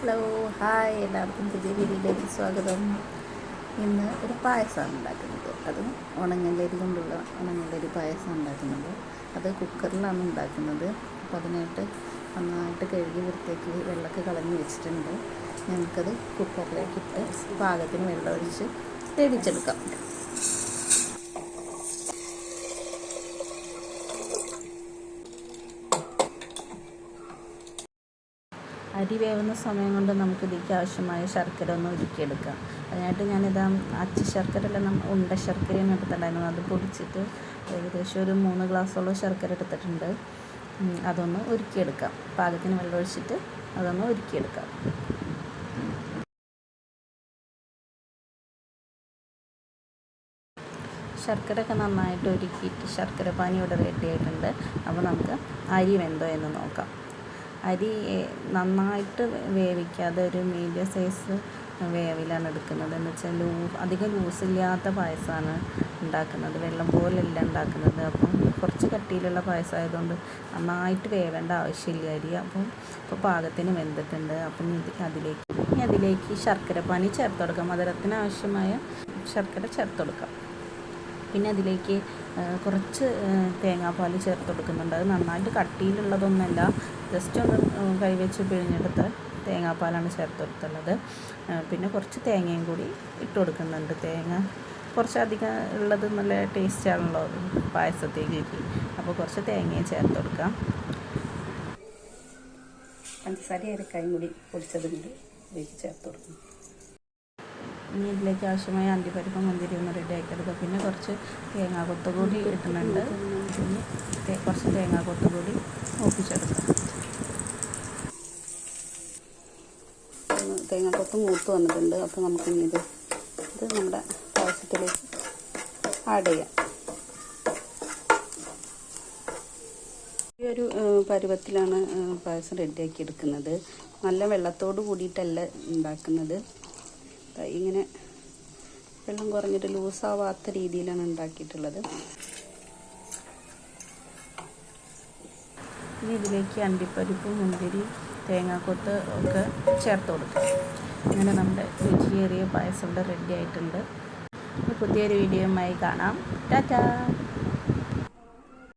Hello hi എല്ലാവർക്കും പുതിയ വീഡിയോയിലേക്ക് സ്വാഗതം. ഇന്ന് ഒരു പായസമാണ് ഉണ്ടാക്കുന്നത്. അത് ഉണങ്ങലരി കൊണ്ടുള്ള ഉണങ്ങലരി പായസം ഉണ്ടാക്കുന്നത്. അത് കുക്കറിലാണ് ഉണ്ടാക്കുന്നത്. അപ്പോൾ അതിനായിട്ട് നന്നായിട്ട് കഴുകി വൃത്തിയാക്കി വെള്ളമൊക്കെ കളഞ്ഞ് വെച്ചിട്ടുണ്ട്. ഞങ്ങൾക്കത് കുക്കറിലേക്ക് ഇട്ട് പാകത്തിന് വെള്ളം ഒഴിച്ച് വേവിച്ചെടുക്കാം. അരി വേവുന്ന സമയം കൊണ്ട് നമുക്ക് ഇതിലേക്ക് ആവശ്യമായ ശർക്കര ഒന്ന് ഉരുക്കിയെടുക്കാം. അതിനായിട്ട് ഞാനിതാ അച്ചി ശർക്കര അല്ല നമ്മൾ ഉണ്ട ശർക്കരയാണ് എടുത്തിട്ടുണ്ടായിരുന്നു. അത് പൊടിച്ചിട്ട് ഏകദേശം ഒരു മൂന്ന് ഗ്ലാസ്സോളം ശർക്കര എടുത്തിട്ടുണ്ട്. അതൊന്ന് ഉരുക്കിയെടുക്കാം. പാകത്തിന് വെള്ളം ഒഴിച്ചിട്ട് അതൊന്ന് ഉരുക്കിയെടുക്കാം. ശർക്കര ഒക്കെ നന്നായിട്ട് ഒരുക്കിയിട്ട് ശർക്കര പാനി ഇവിടെ റെഡി ആയിട്ടുണ്ട്. അപ്പോൾ നമുക്ക് അരി വെന്തോ എന്ന് നോക്കാം. അരി നന്നായിട്ട് വേവിക്കാതെ ഒരു മീഡിയം സൈസ് വേവിലാണ് എടുക്കുന്നത്. എന്ന് വെച്ചാൽ ലൂ അധികം ലൂസില്ലാത്ത പായസമാണ് ഉണ്ടാക്കുന്നത്. വെള്ളം പോലെയല്ല ഉണ്ടാക്കുന്നത്. അപ്പം കുറച്ച് കട്ടിയിലുള്ള പായസം ആയതുകൊണ്ട് നന്നായിട്ട് വേവേണ്ട ആവശ്യമില്ല അരി. അപ്പം ഇപ്പോൾ പാകത്തിന് വെന്തിട്ടുണ്ട്. അപ്പം അതിലേക്ക് ഇനി അതിലേക്ക് ശർക്കര പാനി ചേർത്ത് കൊടുക്കാം. മധുരത്തിന് ആവശ്യമായ ശർക്കര ചേർത്ത് കൊടുക്കാം. പിന്നെ അതിലേക്ക് കുറച്ച് തേങ്ങാപ്പാൽ ചേർത്ത് കൊടുക്കുന്നുണ്ട്. അത് നന്നായിട്ട് കട്ടിയിലുള്ളതൊന്നുമല്ല ജസ്റ്റ് ഒന്ന് കൈവച്ച് പിഴിഞ്ഞെടുത്ത തേങ്ങാപ്പാലാണ് ചേർത്ത് കൊടുത്തുള്ളത് പിന്നെ കുറച്ച് തേങ്ങയും കൂടി ഇട്ട് കൊടുക്കുന്നുണ്ട്. തേങ്ങ കുറച്ചധികം ഉള്ളത് നല്ല ടേസ്റ്റ് ആണല്ലോ പായസത്തേക്ക്. അപ്പോൾ കുറച്ച് തേങ്ങയും ചേർത്ത് കൊടുക്കാം. പഞ്ചസാര അരക്കായും കൂടി പൊടിച്ചതുകൊണ്ട് ചേർത്ത് കൊടുക്കും. ഇനി ഇതിലേക്ക് ആവശ്യമായ അണ്ടിപ്പരിപ്പ് മുന്തിരി ഒന്ന് റെഡി ആക്കിയെടുക്കുക പിന്നെ കുറച്ച് തേങ്ങാ കൊത്തുകൂടി ഇടുന്നുണ്ട് പിന്നെ കുറച്ച് തേങ്ങാ കൊത്തുകൂടി ഒപ്പിച്ചെടുക്കുക തേങ്ങാ കൊത്ത് മൂത്ത് വന്നിട്ടുണ്ട്. അപ്പോൾ നമുക്ക് ഇനി ഇത് ഇത് നമ്മുടെ പായസത്തിലേക്ക് ആഡ് ചെയ്യാം. ഈ ഒരു പരുവത്തിലാണ് പായസം റെഡിയാക്കി എടുക്കുന്നത്. നല്ല വെള്ളത്തോട് കൂടിയിട്ടല്ല ഉണ്ടാക്കുന്നത്. ഇങ്ങനെ വെള്ളം കുറഞ്ഞിട്ട് ലൂസാവാത്ത രീതിയിലാണ് ഉണ്ടാക്കിയിട്ടുള്ളത്. ഇനി ഇതിലേക്ക് അണ്ടിപ്പരിപ്പ് മുന്തിരി തേങ്ങാക്കൊത്ത് ഒക്കെ ചേർത്ത് കൊടുക്കുക അങ്ങനെ നമ്മുടെ രുചിയേറിയ പായസം ഇവിടെ റെഡി ആയിട്ടുണ്ട്. പുതിയൊരു വീഡിയോയുമായി കാണാം. ടാറ്റാ!